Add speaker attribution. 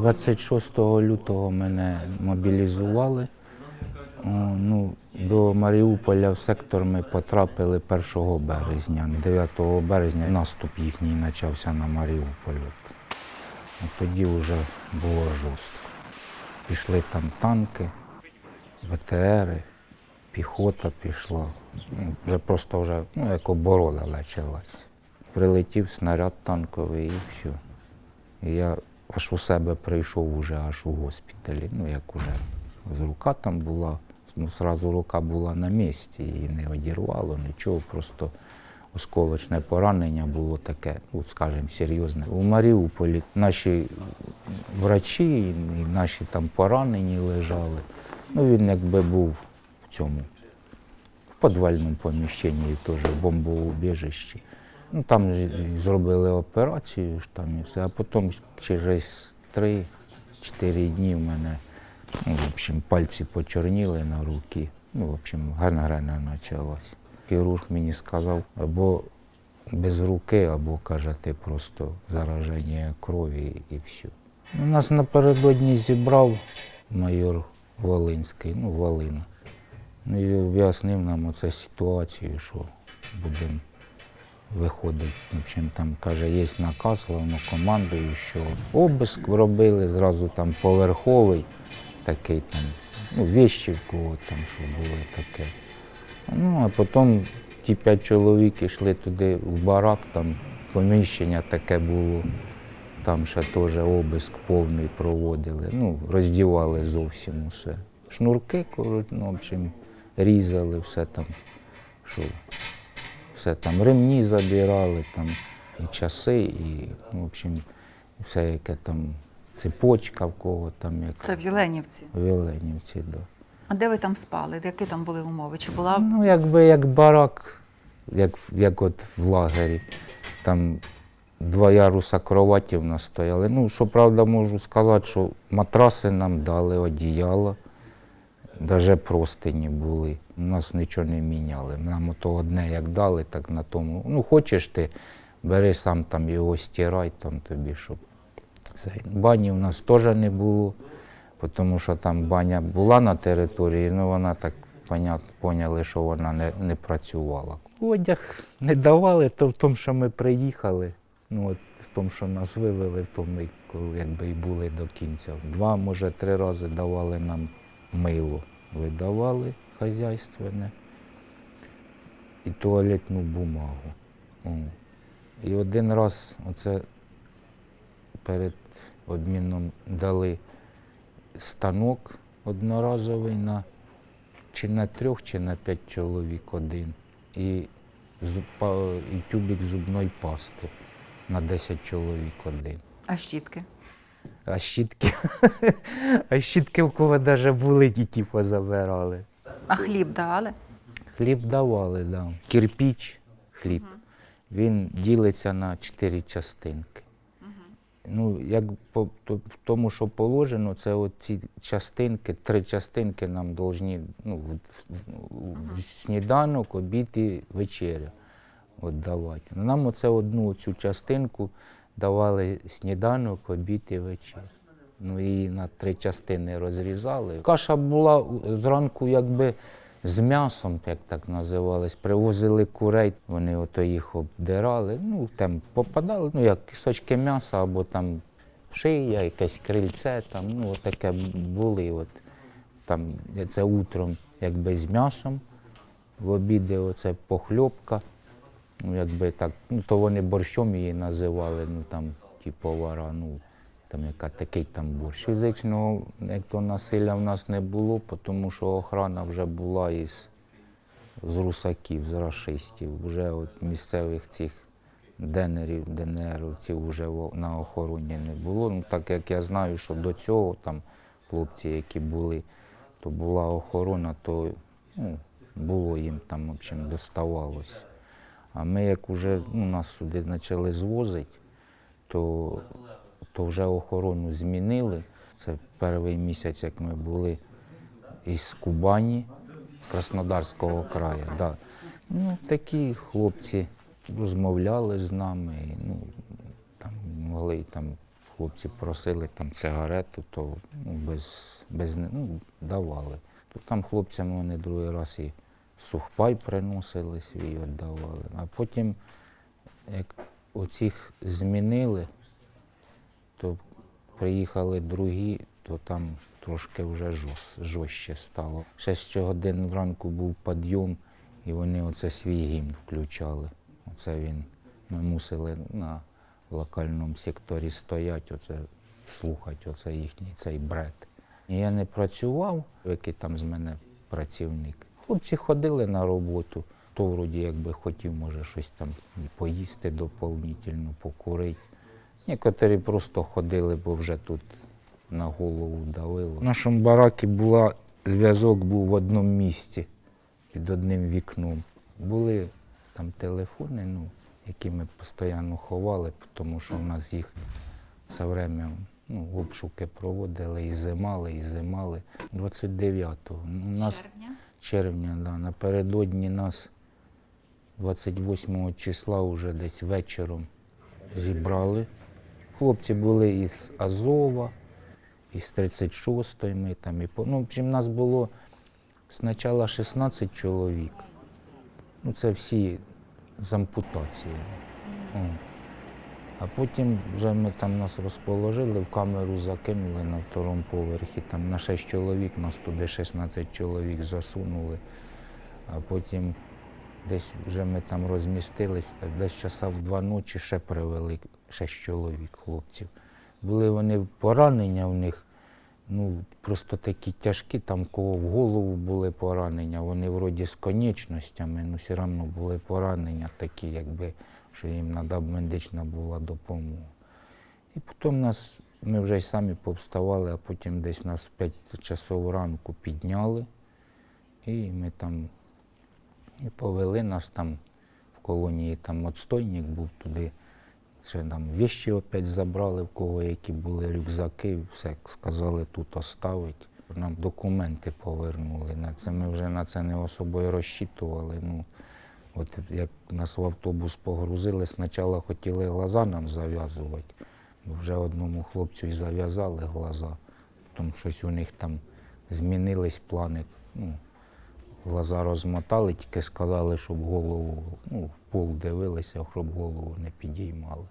Speaker 1: 26 лютого мене мобілізували. Ну, до Маріуполя в сектор ми потрапили 1 березня. 9 березня наступ їхній почався на Маріуполь. От. Тоді вже було жорстко. Пішли там танки, БТРи, піхота пішла. Ну, вже просто вже ну, як оборона почалась. Прилетів снаряд танковий і все. І я аж у себе прийшов уже аж у госпіталі. Ну, як уже рука там була, ну, зразу рука була на місці, її не одірвало, нічого, просто осколочне поранення було таке, ну, скажімо, серйозне. У Маріуполі наші врачі і наші там поранені лежали. Ну, він якби був в цьому в підвальному поміщенні, теж в бомбоубіжищі. Ну, там зробили операцію, там і все, а потім через 3-4 дні в мене ну, в общем, пальці почорніли на руки. Ну, в общем, гангрена почалась. Хірург мені сказав, або без руки, або каже, ти просто зараження крові і все. Ну, Нас напередодні зібрав майор Волинський, ну, Волина. Ну і об'яснив нам оце ситуацію, що будемо виходити. В общем, там каже, є наказ головнокомандую, що обиск робили, зразу там поверховий, такий там, ну, вещі в кого там, що було таке. Ну, а потім ті п'ять чоловік йшли туди в барак, там поміщення таке було. Там ще теж обиск повний проводили. Ну, роздівали зовсім усе. Шнурки, коротше, ну, різали, все там, що, все там, ремні забирали, там, і часи, і, ну, в общем, все, яке там, цепочка в кого там, як
Speaker 2: Це в Єленівці.
Speaker 1: в Єленівці, да.
Speaker 2: А де ви там спали? Які там були умови? Чи була
Speaker 1: Ну, якби як барак, як, як от в лагері. Там два яруса кроваті в нас стояли. Ну, що правда, можу сказати, що матраси нам дали, одіяло, навіть простині були. У нас нічого не міняли. Нам ото одне як дали, так на тому. Ну, хочеш ти, бери сам там його стирай, там тобі, щоб це. Бані у нас теж не було, тому що там баня була на території, але вона так поняли, що вона не, не працювала. Одяг не давали, то в тому, що ми приїхали. Ну, от в тому, що нас вивели, в тому, якби і були до кінця. Два, може, три рази давали нам мило. Видавали хазяйственне і туалетну бумагу. І один раз оце перед обміном дали станок одноразовий на чи на трьох, чи на п'ять чоловік один. І, і тюбик зубної пасти на 10 чоловік один.
Speaker 2: а щітки?
Speaker 1: А щітки, а щітки в кого навіть були, ті позабирали.
Speaker 2: А хліб давали?
Speaker 1: Хліб давали, да. Кирпіч, хліб. Він ділиться на чотири частинки. Ну, як по тому, що положено, це от ці частинки, три частинки нам повинні ну, в- сніданок, обід і вечеря от давати. Нам оце одну цю частинку давали сніданок, обід і вечеря. Ну, її на три частини розрізали. Каша була зранку якби з м'ясом, як так називалось. Привозили курей, вони ото їх обдирали, ну там попадали, ну як кусочки м'яса або там шия, якесь крильце, там, ну таке були. От, там, це утром якби з м'ясом, в обіди оце похльопка. Ну, якби так, ну то вони борщом її називали, ну там ті повара, ну там яка такий там борщ. Фізичного як то насилля в нас не було, тому що охрана вже була із з русаків, з рашистів. Вже от місцевих цих денерів, ДНРівців вже на охороні не було. Ну так як я знаю, що до цього там хлопці, які були, то була охорона, то ну, було їм там, в общем, доставалось. А ми як вже ну, нас сюди почали звозити, то, то вже охорону змінили. Це перший місяць, як ми були із Кубані, з Краснодарського краю. Да. Ну, такі хлопці розмовляли з нами, ну, там, могли там хлопці просили там цигарету, то ну, без, без ну, давали. То там хлопцям вони другий раз і сухпай приносили свій, віддавали. А потім, як оцих змінили, то приїхали другі, то там трошки вже жорст, жорстче стало. Шесть годин вранку був підйом, і вони оце свій гімн включали. Оце він. Ми мусили на локальному секторі стояти, оце, слухати оце їхній цей бред. Я не працював, який там з мене працівник. Хлопці ходили на роботу, то вроді якби хотів, може, щось там поїсти доповнительно, покурити. Некоторі просто ходили, бо вже тут на голову давило. В нашому баракі була, зв'язок був в одному місці, під одним вікном. Були там телефони, ну, які ми постійно ховали, тому що в нас їх все время ну, обшуки проводили і зимали, і зимали. 29-го. У нас
Speaker 2: Червня.
Speaker 1: Червня, да, напередодні нас 28 числа вже десь вечором зібрали. Хлопці були із Азова, із 36-ї ми там і по. Ну, общем, нас було спочатку 16 чоловік. Ну, це всі з ампутацією. А потім вже ми там нас розположили, в камеру закинули на второму поверхі. Там на 6 чоловік, нас туди 16 чоловік засунули. А потім десь вже ми там розмістились, десь часа в два ночі ще привели 6 чоловік, хлопців. Були вони поранення в них, ну просто такі тяжкі, там кого в голову були поранення, вони вроді з конечностями, ну все одно були поранення такі, якби, що їм треба медична була допомога. І потім нас, ми вже й самі повставали, а потім десь нас в 5 часов ранку підняли. І ми там і повели нас там в колонії, там отстойник був туди. Ще там вещі опять забрали, в кого які були рюкзаки, все сказали тут оставити. Нам документи повернули. На це ми вже на це не особою розчитували. Ну, от як нас в автобус погрузили, спочатку хотіли глаза нам зав'язувати, бо вже одному хлопцю і зав'язали глаза. тому щось у них там змінились плани. Ну, глаза розмотали, тільки сказали, щоб голову, ну, в пол дивилися, щоб голову не підіймали.